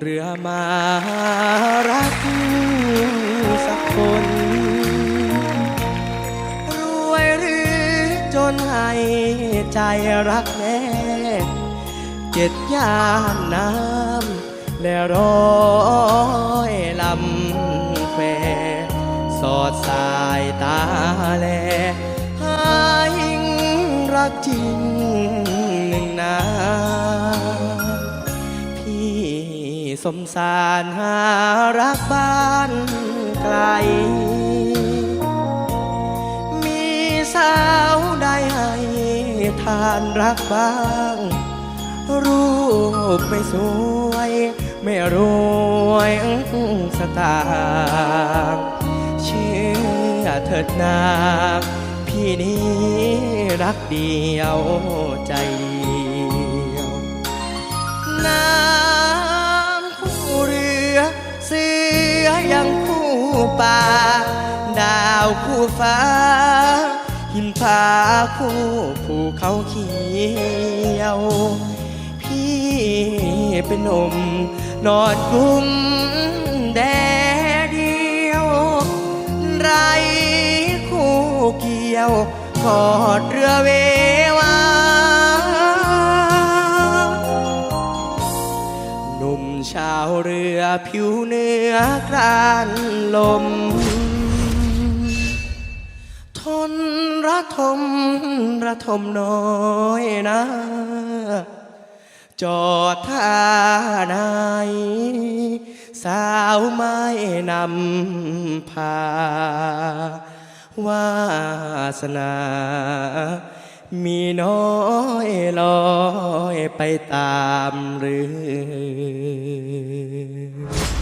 เรือมารักสักคน รวยหรือจนให้ใจรักแน่เจ็ดยามน้ำและร้อยลำแฟสอดสายตาแลหายิงรักจริง สมสารหารักบ้านไกล มีสาวได้ให้ทานรักบ้าง รูปไม่สวย ไม่รวยสตางค์เชื่อเถิดนาพี่นี้รักเดียวใจเดียว ป่า ดาวคู่ฟ้า หินผาคู่ภูเขาเขียว พี่เป็นหนุ่มนอนกุ้มแดดเดียว ไรคู่เกี่ยวกอดเรือเว หนุ่มชาวเรือผิวเนื้อกรานลม ทนระทมระทมน้อยนะ จอดท่าไหนสาวไม่นำพาวาสนา มีน้อยลอยไปตามเรือ